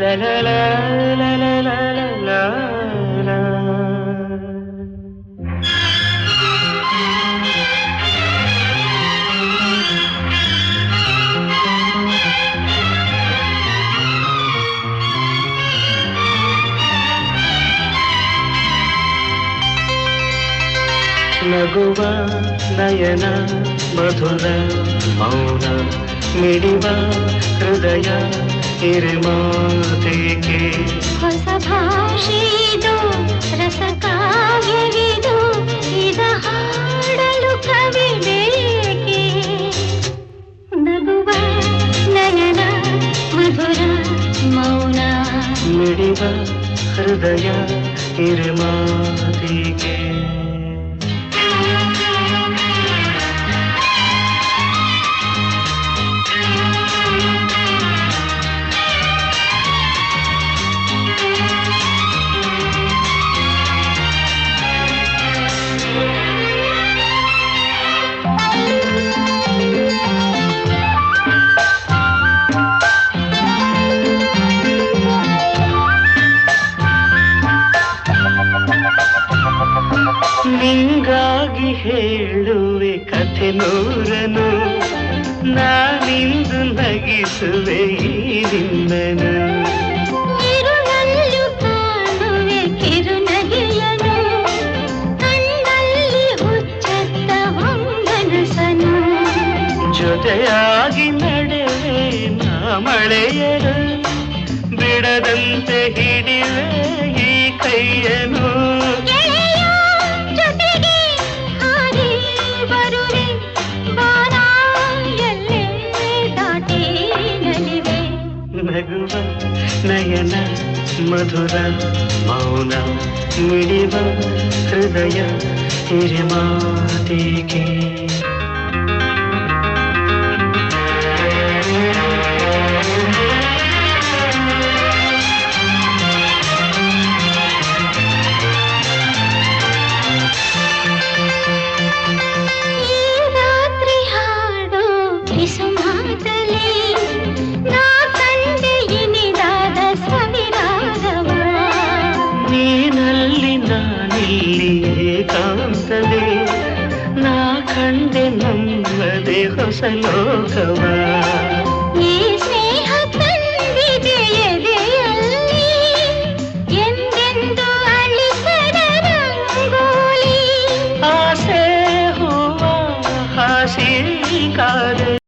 la la la la la la la ನಗುವ ನಯನ ಮಧುರ ಮೌನ ಮಿಡಿವ ಹೃದಯ ಹಿರಿಮಾತೇಕೆ ಹೊಸ ಭಾಷೆದು ರಸ ಕಾವ್ಯವಿದು ಇದ ಹಾಡಲು ಕವಿ ಬೇಕೆ? ನಗುವ ನಯನ ಮಧುರ ಮೌನ. ಮಿಡಿವ ಹೃದಯ ಹಿರಿಮಾತಿಗೆ. ನಿಂಗಾಗಿ ಹೇಳುವೆ ಕಥೆ ನೂರನು. ನಾನಿಂದು ನಗಿಸುವೆ ಈ ನಿನ್ನನು ಜೊತೆಯಾಗಿ ನಡೆವೆ ನಾ ಮಳೆಯರು. ಬಿಡದಂತೆ ಹಿಡಿವೆ రాఘవ నయన మధుర మౌన మిడివ హృదయ ఇరిమాతికి खंडे नम्बदे हसलोकवा